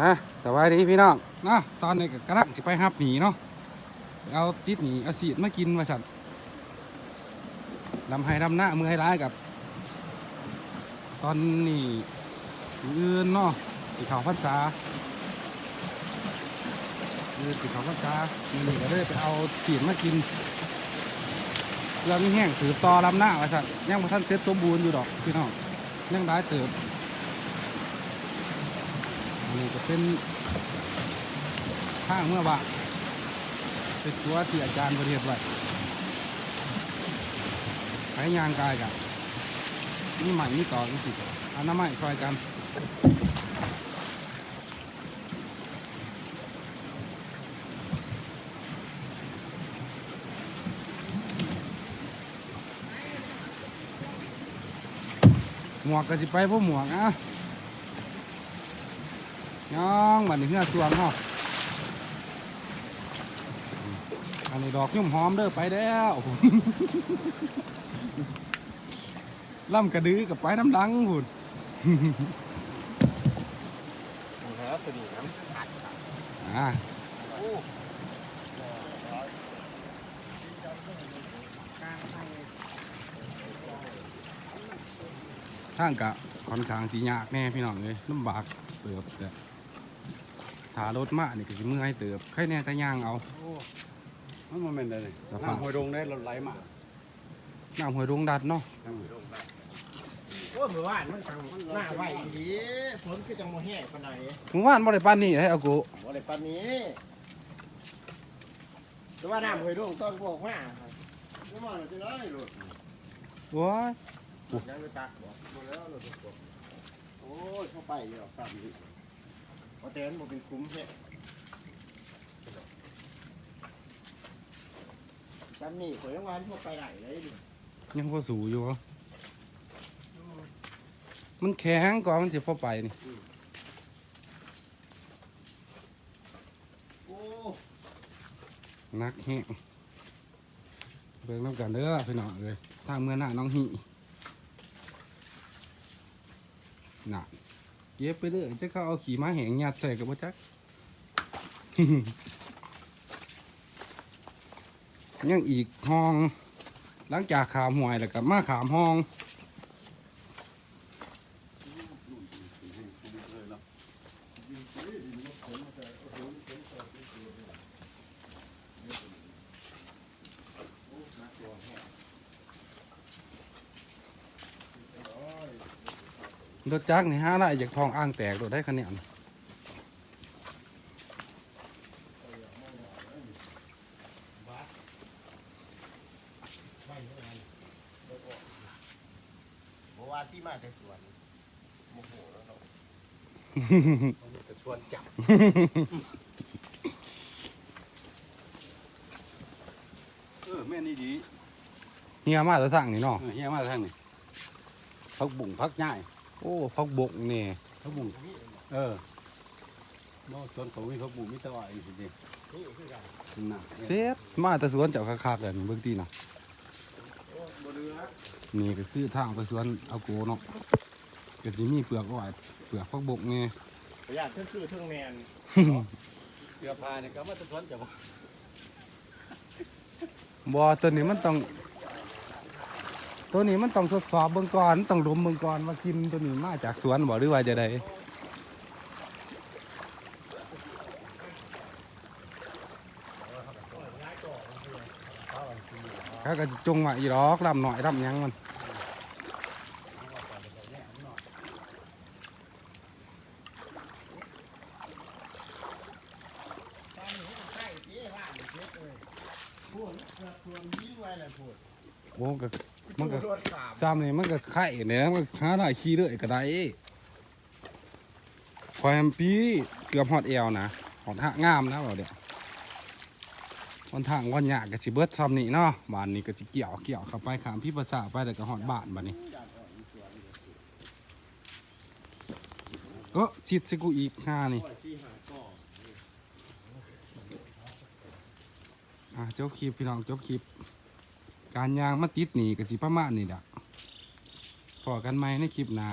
ฮะสวัสดีพี่น้องเนาะตอนนี้ก็กำลังสิไปหับหนีเนาะเอาติดหนีเอาสีดมากินมาสัตว์ลำไห้ลำหน้ามือให้ร้ายกับ ตอนนี้มื้ออื่นเนาะสิเขาพรรษาคือสิเขาพรรษามือนี้ก็เลยไปเอาสีดมากินเรื่องมีแห้งสืบต่อลำหน้าว่าสัตว์ยังบ่ทันเสร็จสมบูรณ์อยู่ดอกพี่น้องยังได้เติบ นนี้ก็เป็นข้างเมื่อบ่ายเป็นตัวที่อาจารย์ประเทศไว้ใช้ยางกายกันนี่ใหม่นี่ต่อนี่สิอาน้ำใหม่ซอยกันหมวกก็สิไปพวกหมวกอะ น้องบัดนี้เฮือสวงเนาะอันนี้ดอกยุ่มหอมเด้อไปแล้วล่ำกระดือกับไปน้ำดังพุ่นครับตัวนี้ครับอ่าทางกะค่อนข้างสียากแน่พี่น้องเลยลำบากเติบแต่ ถ้ารถมานี่ก็สิเมื่อยเติบใครแน่แต่ย่างเอามันโมเมนต์เลยสภาพน้ำห้วยดงได้รถไหลมาน้ำห้วยดงดัดเนาะน้ำห้วยดงได้โอ้เมื่อวานมันหน้าไหวดีฝนคือจังโมแห้งปานใดหมู่บ้านบ่ได้ปานนี้ให้เอากูบ่ได้ปานนี้แต่ว่าน้ำห้วยดงต้องพวกมาครับไม่มาจะได้หลุดว้ายยังไม่ตักบ่หมดแล้วหลุดตัวโอ้ยเข้าไปเยอะตามนี้ พอเต้นบ่เป็นคุ้มแท้จำนี่ข่อยยังวันพวกไปไหนเลยดิยังพอสูอยู่วะมันแข็งก่อนมันสิพอไปนี่โอ้นักแห้งเบิ่งน้ำกันเด้อพี่น้องเลย ทางเมื่อหน้าน้องหีน่ะ เย็บไปเรื่อยจะเขาเอาขี่ม้าแหงหยัดใส่กับบ่จัก ยังอีกห้อง หลังจากขามหวยแล้วก็มาขามห้อง รถจักรนี่ฮะละอยากทองอ่างแตกรถได้คะแนนบ่ว่าที่มาแต่สวนโมโหแล้วเนาะจะชวนจับเออแม่นี่ดีเฮียมาแต่ทางนี่เนาะเออเฮียมาทางนี้พักบุ่งพักง่าย โอ้พักบกนี่พักบุ่งเออบ่สวนเขามีพักบุ่งมีแตะวันสิเด้นี่คือกันข้างหน้าเซ็ตมาแต่สวนเจ้าคักๆเลยนี่เบิ่งตีน่ะโอ้บ่เรือนี่ก็คือทางไปสวนเอาโกเนาะก็สิมีเปลือกอ้อยเปลือกพักบกนี่ประหยัดเท่าคือเท่าแมนเสื้อผ้าเนี่ยก็มาแตะสวนจับบ่ตัวนี้มันต้อง ตัวนี้มันต้องทดสอบเบิ่งก่อนต้องดมเบิ่งก่อนว่ากินตัวนี้มาจากสวนบ่หรือว่าจะได้เขาก็จงไว้อีดอกลำหน่อยลำยังมันตอนนี้ใช่ที่บ้านเช็ดเลยพูดเกือบทวงยิ้มไว้เลยพูดโอ้ก็ มันก็รถสามซ้ำนี่มันก็ไข่เนี่ยมันก็หาได้ขี้เลยก็ได้คอยมปีเกือบฮอดเอวนะฮอดหักงามนะบ่เดี๋ยววันทางวันหยากก็สิเบิดซ้ำนี่เนาะบ้านนี้ก็สิเกี่ยวเกี่ยวเข้าไปขามพี่ภาษาไปแล้วก็ฮอดบ้านบัดนี้เออสิทธิ์สิกูอีกห้านี่ปล่อยที่หาก่ออะจบคลิปพี่น้องจบคลิป การยางมาติดหนีกับสิประมาณนี่ดะพอกันไหมในคลิปหน้า